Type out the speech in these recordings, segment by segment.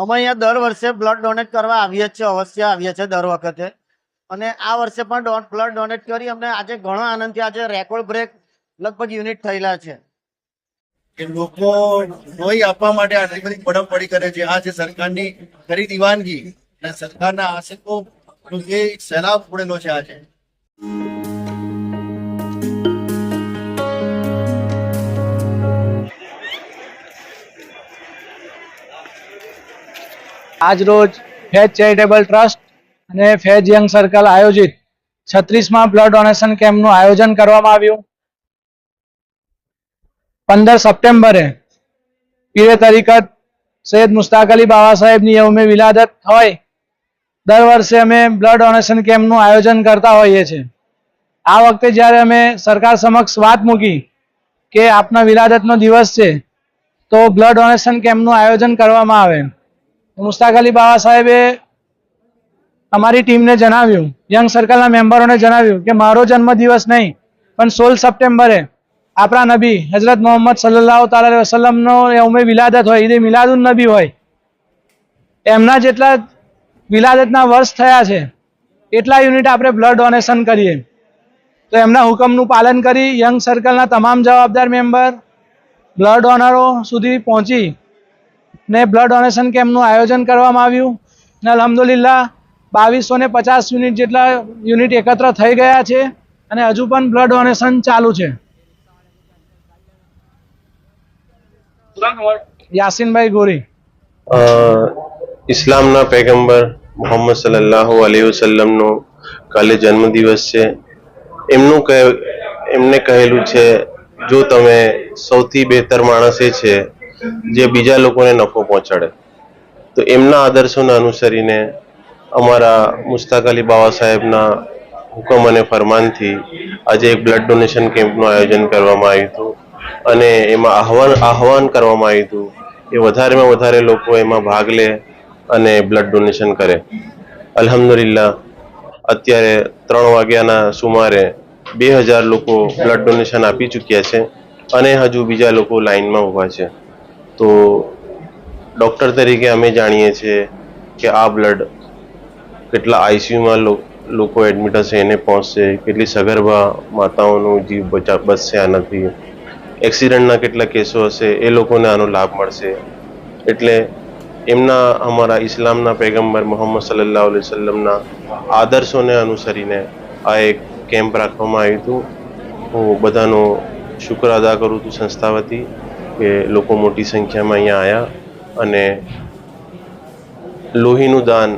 અમે અહીંયા દર વર્ષે બ્લડ ડોનેટ કરવા આવીએ જ છીએ, અવશ્ય આવીએ છીએ દર વખતે. અને આ વર્ષે પણ બ્લડ ડોનેટ કરી અમને આજે ઘણો આનંદ થયો. આજે રેકોર્ડ બ્રેક લગભગ યુનિટ થયેલા છે. લોકો લોહી આપવા માટે આટલી બધી પડી કરે છે. આ છે સરકારની ખરી દીવાનગી અને સરકારના આશકો જે એક પડેલો છે આજે. આજ રોજ ફેજ ચેરિટેબલ ટ્રસ્ટ અને ફેજ યંગ સર્કલ આયોજિત છત્રીસમાં બ્લડ ડોનેશન કેમ્પનું આયોજન કરવામાં આવ્યું. પંદર સપ્ટેમ્બરે પીરે તરીકત સૈયદ મુસ્તાક અલી બાબા સાહેબની યૌમે વિલાદત હોય. દર વર્ષે અમે બ્લડ ડોનેશન કેમ્પનું આયોજન કરતા હોઈએ છીએ. આ વખતે જ્યારે અમે સરકાર સમક્ષ વાત મૂકી કે આપના વિલાદતનો દિવસ છે, તો બ્લડ ડોનેશન કેમ્પનું આયોજન કરવામાં આવે. મુસ્તાક અલી બાબા સાહેબે અમારી ટીમને જણાવ્યું, યંગ સર્કલના મેમ્બરોને જણાવ્યું કે મારો જન્મદિવસ નહીં, પણ સોળ સપ્ટેમ્બરે આપણા નબી હજરત મોહમ્મદ સલ્લાહ તાલા વસલમનો ઉમે વિલાદત હોય, ઈદે મિલાદુન નબી હોય. એમના જેટલા વિલાદતના વર્ષ થયા છે, એટલા યુનિટ આપણે બ્લડ ડોનેશન કરીએ. તો એમના હુકમનું પાલન કરી યંગ સર્કલના તમામ જવાબદાર મેમ્બર, બ્લડ ડોનરો સુધી પહોંચી ને બ્લડ ડોનેશન કેમ્પનું આયોજન કરવામાં આવ્યું. ને અલહમદુલિલ્લા બાવીસો ને પચાસ યુનિટ જેટલા યુનિટ એકત્ર થઈ ગયા છે અને હજુ પણ બ્લડ ડોનેશન ચાલુ છે. યાસીનભાઈ ગોરી. ઇસ્લામના પૈગંબર મોહમ્મદ સલ્લલ્લાહુ અલી વસલ્લમનો કાલે જન્મદિવસ છે. એમનું કહે એમને કહેલું છે, જો તમે સૌથી બહેતર માણસ છે જે બીજા લોકોને નફો પહોંચાડે. તો એમના આદર્શોને અનુસરીને અમારા મુસ્તાક અલી બાબા સાહેબના હુકમ અને ફરમાનથી આજે એક બ્લડ ડોનેશન કેમ્પનું આયોજન કરવામાં આવ્યું હતું. અને એમાં આહવાન આહવાન કરવામાં આવ્યું હતું એ વધારેમાં વધારે લોકો એમાં ભાગ લે અને બ્લડ ડોનેશન કરે. અલ્હમ્દુલિલ્લાહ, અત્યારે ત્રણ વાગ્યાના સુમારે બે હજાર લોકો બ્લડ ડોનેશન આપી ચૂક્યા છે અને હજુ બીજા લોકો લાઇનમાં ઊભા છે. તો ડૉક્ટર તરીકે અમે જાણીએ છીએ કે આ બ્લડ કેટલા આઈસીયુમાં લોકો એડમિટ હશે, એને પહોંચશે, કેટલી સગર્ભા માતાઓનું જીવ બચા, બચશે આનાથી એક્સિડન્ટના કેટલા કેસો હશે, એ લોકોને આનો લાભ મળશે. એટલે એમના અમારા ઇસ્લામના પૈગંબર મોહમ્મદ સલ્લલ્લાહુ અલૈહિ વસલ્લમના આદર્શોને અનુસરીને આ એક કેમ્પ રાખવામાં આવ્યું હતું. હું બધાનો શુક્ર અદા કરું છું સંસ્થા વતી. કે લોકો મોટી સંખ્યામાં અહીંયા આવ્યા અને લોહીનું દાન,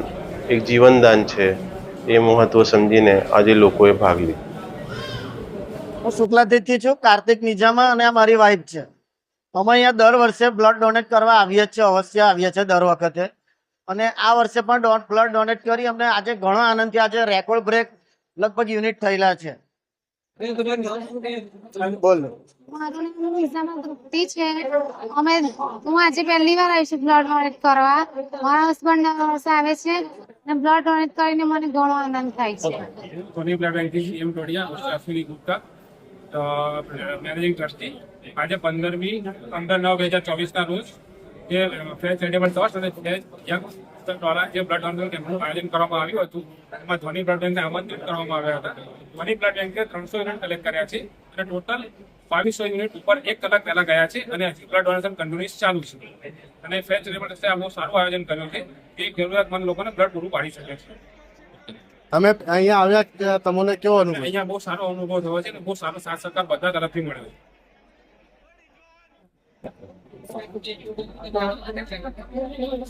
એક જીવનદાન છે, એ મહત્વ સમજીને આજે લોકોએ ભાગ લીધો. હું શુક્લાદિત્ય છું, કાર્તિક નિજામા અને આ મારી વાઈફ છે. અમે અહીંયા દર વર્ષે બ્લડ ડોનેટ કરવા આવીએ છીએ, અવશ્ય આવીએ છીએ દર વખતે. અને આ વર્ષે પણ બ્લડ ડોનેટ કરી અમને આજે ઘણો આનંદથી આજે રેકોર્ડ બ્રેક લગભગ યુનિટ થયેલા છે. બોલો. મારું નામ નિઝામા તૃપ્તિ છે અમે હું આજે પહેલી વાર આવી છું બ્લડ ડોનેટ કરવા. મારા હસબન્ડ દર વર્ષે આવે છે અને બ્લડ ડોનેટ કરીને મને ઘણો આનંદ થાય છે. Soni blood બેંકથી M Todiya Ashwini Gupta managing trustee આજે પંદરમી પંદર નવ બે હજાર ચોવીસના રોજ જે ફેર ચેરિટેબલ ટ્રસ્ટ અને ફેર યંગ દ્વારા જે બ્લડ ડોનેશન કેમ્પનું આયોજન કરવામાં આવ્યું હતું એમાં ધ્વનિ બ્લડ બેંકને આમંત્રિત કરવામાં આવ્યા હતા. ધ્વનિ બ્લડ બેંકે ત્રણસો યુનિટ કલેક્ટ કર્યા છે અને ટોટલ બાવીસો યુનિટ ઉપર એક કલાક પહેલા ગયા છે અને હજી બ્લડ ડોનેશન કન્ટિન્યુઅસ ચાલુ છે. અને ફેચ રેબલ બહુ સારું આયોજન કર્યું છે કે જરૂરિયાતમંદ લોકોને બ્લડ પૂરું પાડી શકે છે. તમે અહીંયા આવ્યા તમને કેવો અનુભવ? અહીંયા બહુ સારો અનુભવ થયો છે અને બહુ સારો સાથ સહકાર બધા તરફથી મળ્યો છે.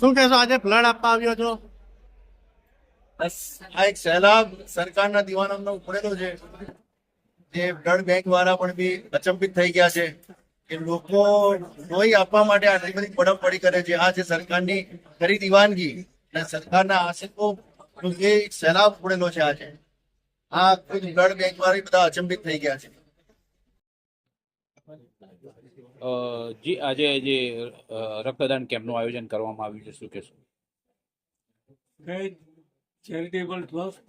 શું કહેશો? આજે ફ્લડ આપવા આવ્યો છો? આ એક સહેલાબ સરકારના દીવાનોનો ઉપડેલો છે, જે બ્લડ બેંક વાળા પણ બી અચંબિત થઈ ગયા છે કે લોકો લોહી આપવા માટે આટલી બધી પડી કરે છે. આ છે સરકારની ખરી દીવાનગી અને સરકારના આશિકો એક સહેલાબ ઉપડેલો છે આજે, આ બ્લડ બેંક વાળા બધા અચંબિત થઈ ગયા છે. જી, આજે જે રક્તદાન કેમ્પનું આયોજન કરવામાં આવ્યું છે, શું કહેશો? ચેરિટેબલ ટ્રસ્ટ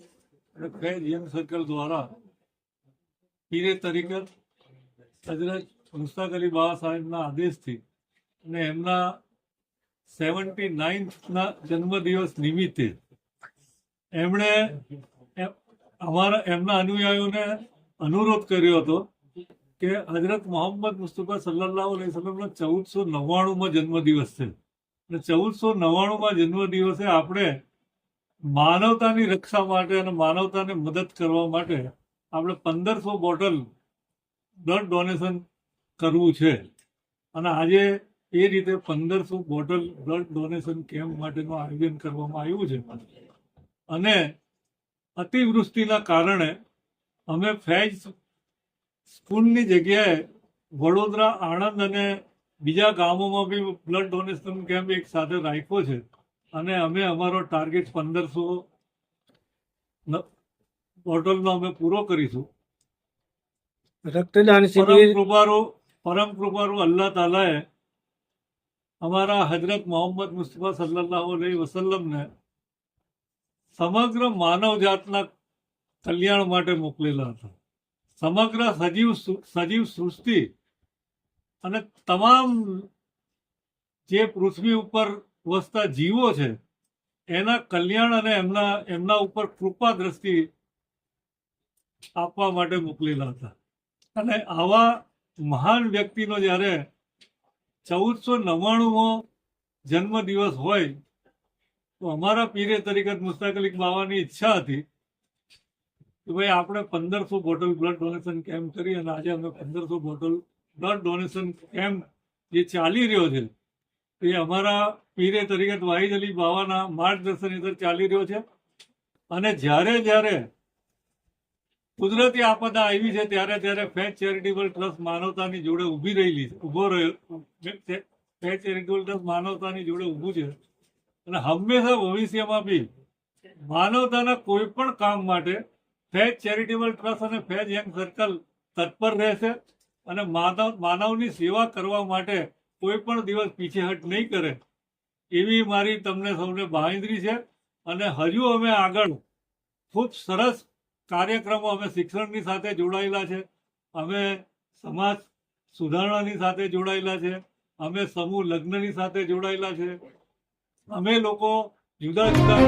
અને ફેજ યંગ સર્કલ દ્વારા પીરે તરીકે હજરત મુસ્તાક અલી બાબા સાહેબના આદેશથી અને એમના સેવન્ટી નાઇન્થના જન્મદિવસ નિમિત્તે એમણે અમારા, એમના અનુયાયીઓને અનુરોધ કર્યો હતો કે હજરત મોહમ્મદ મુસ્તફા સલ્લલ્લાહુ અલૈહિ વસલ્લમનો ચૌદસો નવ્વાણુંમાં જન્મદિવસ છે. અને ચૌદસો નવ્વાણુંમાં જન્મદિવસે આપણે માનવતાની રક્ષા માટે અને માનવતાને મદદ કરવા માટે આપણે પંદરસો બોટલ બ્લડ ડોનેશન કરવું છે. અને આજે એ રીતે પંદરસો બોટલ બ્લડ ડોનેશન કેમ્પ માટેનું આયોજન કરવામાં આવ્યું છે. અને અતિવૃષ્ટિના કારણે અમે ફેજ સ્કૂલની જગ્યાએ વડોદરા આણંદ અને બીજા ગામોમાં બી બ્લડ ડોનેશન કેમ્પ એક સાથે રાખ્યો છે. અને અમે અમારો ટાર્ગેટ પંદરસો બોટલનો અમે પૂરો કરીશું. રક્તદાન પરમ શિબિર કૃપારુ પરમ કૃપારુ અલ્લાહ તાલાએ અમારા હજરત મોહમ્મદ મુસ્તફા સલ્લાહ અલૈહિ વસલ્લમને સમગ્ર માનવ જાતના કલ્યાણ માટે મોકલેલા હતા. સમગ્ર સજીવ સજીવ સૃષ્ટિ અને તમામ જે પૃથ્વી ઉપર વસતા જીવો છે, એના કલ્યાણ અને એમના એમના ઉપર કૃપા દ્રષ્ટિ આપવા માટે મોકલેલા હતા. અને આવા મહાન વ્યક્તિનો જ્યારે ચૌદસો નવ્વાણુંમો જન્મદિવસ હોય, તો અમારા પીરે તરીકે મુસ્તાક અલી બાવાની ઈચ્છા હતી કે ભાઈ, આપણે પંદરસો બોટલ બ્લડ ડોનેશન કેમ્પ કરી અને આજે અમે પંદરસો બોટલ બ્લડ ડોનેશન કેમ્પ જે ચાલી રહ્યો છે, એ અમારા પીરે તરીકે વાહિદ અલી બાવાના માર્ગદર્શન હેઠળ ચાલી રહ્યો છે. અને જ્યારે જ્યારે કુદરતી આપદા આવી છે, ત્યારે ત્યારે ફેચ ચેરિટેબલ ટ્રસ્ટ માનવતાની જોડે ઊભી રહેલી છે, ઊભો રહ્યો ફેચ ચેરિટેબલ ટ્રસ્ટ માનવતાની જોડે ઊભું છે. અને હંમેશા ભવિષ્યમાં બી માનવતાના કોઈ પણ કામ માટે ફેચ ચેરિટેબલ ટ્રસ્ટ અને ફેજ યંગ સર્કલ તત્પર રહેશે અને માનવ માનવની સેવા કરવા માટે કોઈ પણ દિવસ પીછેહટ નહીં કરે. એવી મારી તમને સૌને બાંહેધરી છે અને હજુ અમે આગળ ખૂબ સરસ કાર્યક્રમો અમે શિક્ષણની સાથે જોડાયેલા છે. અમે સમાજ સુધારણાની સાથે જોડાયેલા છે. અમે સમૂહ લગ્નની સાથે જોડાયેલા છે. અમે લોકો જુદા જુદા